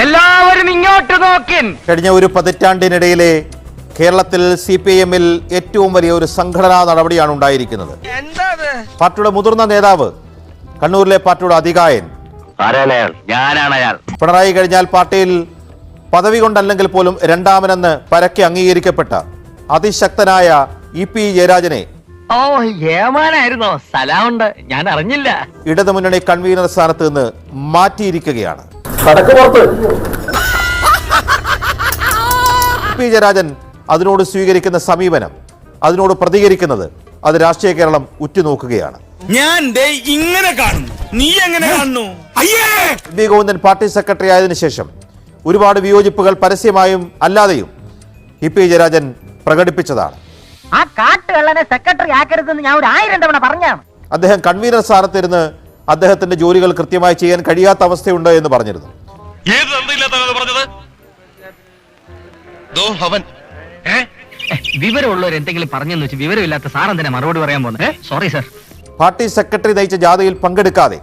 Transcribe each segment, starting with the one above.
എല്ലാവരും ഇങ്ങോട്ട് നോക്കിൻ. കഴിഞ്ഞ ഒരു പതിറ്റാണ്ടിനിടയിലെ കേരളത്തിൽ സി പി എമ്മിൽ ഏറ്റവും വലിയ ഒരു സംഘടനാ നടപടിയാണ് ഉണ്ടായിരിക്കുന്നത്. പാർട്ടിയുടെ മുതിർന്ന നേതാവ് കണ്ണൂരിലെ പാർട്ടിയുടെ അധികായൻ. പിണറായി കഴിഞ്ഞാൽ പാർട്ടിയിൽ പദവി കൊണ്ടല്ലെങ്കിൽ പോലും രണ്ടാമനെന്ന് പരക്കെ അംഗീകരിക്കപ്പെട്ട അതിശക്തനായ ഇ പി ജയരാജനെ ഓ ഏമാനായിരുന്നോ? ഞാൻ അറിഞ്ഞില്ല. ഇടതുമുന്നണി കൺവീനർ സ്ഥാനത്ത് നിന്ന് മാറ്റിയിരിക്കുകയാണ്. ഇ പി ജയരാജൻ അതിനോട് സ്വീകരിക്കുന്ന സമീപനം അതിനോട് പ്രതികരിക്കുന്നത് അത് രാഷ്ട്രീയ കേരളം ഉറ്റുനോക്കുകയാണ്. ഞാൻ ഇങ്ങനെ കാണുന്നു. നീ എങ്ങനെ കാണുന്നു? അയ്യേ! ബി ഗോവിന്ദൻ പാർട്ടി സെക്രട്ടറി ആയതിനു ശേഷം ഒരുപാട് വിയോജിപ്പുകൾ പരസ്യമായും അല്ലാതെയും ഇ പി ജയരാജൻ പ്രകടിപ്പിച്ചതാണ്. ആ കാട്ടുകള്ളനെ സെക്രട്ടറി ആക്കരുതെന്ന് ഞാൻ ഒരു ആയിരം തവണ പറഞ്ഞാണ് അദ്ദേഹം കൺവീനർ സ്ഥാനത്തിരുന്ന് അദ്ദേഹത്തിന്റെ ജോലികൾ കൃത്യമായി ചെയ്യാൻ കഴിയാത്ത അവസ്ഥയുണ്ട് എന്ന് പറഞ്ഞിരുന്നു. ഏത് തന്ത്രയില്ലാത്തതാണ് പറഞ്ഞത്? ദോ അവൻ. വിവരമുള്ളവർ എന്തെങ്കിലും പറഞ്ഞെന്ന് വെച്ച് വിവരമില്ലാത്ത സാർ എന്തിനാ മറുപടി പറയാൻ പോകുന്നത്? സോറി സർ പാർട്ടി സെക്രട്ടറി നയിച്ച ജാഥയിൽ പങ്കെടുക്കാതെ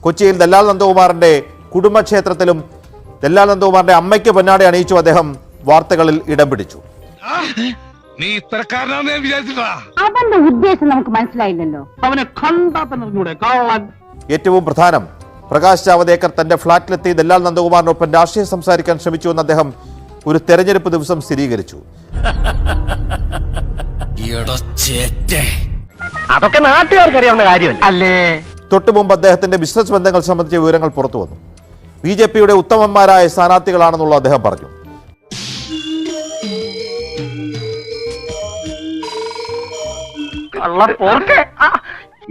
കൊച്ചിയിൽ ദല്ലാൽ നന്ദകുമാറിന്റെ കുടുംബക്ഷേത്രത്തിലും ദല്ലാൽ നന്ദകുമാറിന്റെ അമ്മയ്ക്ക് പൊന്നാടെ അണിയിച്ചു അദ്ദേഹം വാർത്തകളിൽ ഇടം പിടിച്ചു. നീ ഇത്തരക്കാരനാന്ന് ഞാൻ വിചാരിച്ചിട്ടാ. അവന്റെ ഉദ്ദേശം നമുക്ക് മനസ്സിലായില്ലല്ലോ. അവനെ കണ്ടാ തന്നെ ഏറ്റവും പ്രധാനം പ്രകാശ് ജാവദേക്കർ തന്റെ ഫ്ളാറ്റിലെത്തി ദല്ലാൽ നന്ദകുമാറിനൊപ്പം രാഷ്ട്രീയം സംസാരിക്കാൻ ശ്രമിച്ചുവെന്ന് അദ്ദേഹം ഒരു തെരഞ്ഞെടുപ്പ് ദിവസം സ്ഥിരീകരിച്ചു. അതൊക്കെ നാട്ടുകാർക്ക് അറിയാവുന്ന കാര്യമല്ല അല്ലേ? തൊട്ടു മുമ്പ് അദ്ദേഹത്തിന്റെ ബിസിനസ് ബന്ധങ്ങൾ സംബന്ധിച്ച വിവരങ്ങൾ പുറത്തു വന്നു. ബി ജെ പിയുടെ ഉത്തമന്മാരായ സ്ഥാനാർത്ഥികളാണെന്നുള്ള അദ്ദേഹം പറഞ്ഞു.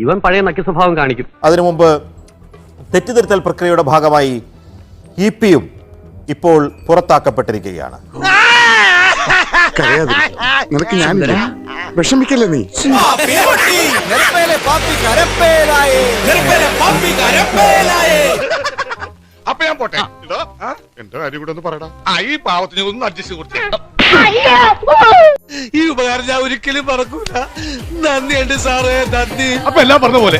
ഇവൻ പഴയ നക്കി സ്വഭാവം കാണിക്കും. അതിനു മുമ്പ് തെറ്റിദ്ധരുത്തൽ പ്രക്രിയയുടെ ഭാഗമായി ഇ പിയും ഇപ്പോൾ പുറത്താക്കപ്പെട്ടിരിക്കുകയാണ്. നിനക്ക് ഞാനില്ല. വിഷമിക്കല്ലേ നീ? അപ്പൊ ഞാൻ പോട്ടെ. എന്റെ കാര്യം കൂടെ ഒന്ന് പറയടാ. ആ ഈ പാവത്തിന് ഒന്ന് അഡ്ജസ്റ്റ് കൊടുത്തേ. ഈ ഉപകാരം ഞാൻ ഒരിക്കലും മറക്കൂല. നന്ദിയുണ്ട് സാറേ നന്ദി. അപ്പൊ എല്ലാം പറഞ്ഞ പോലെ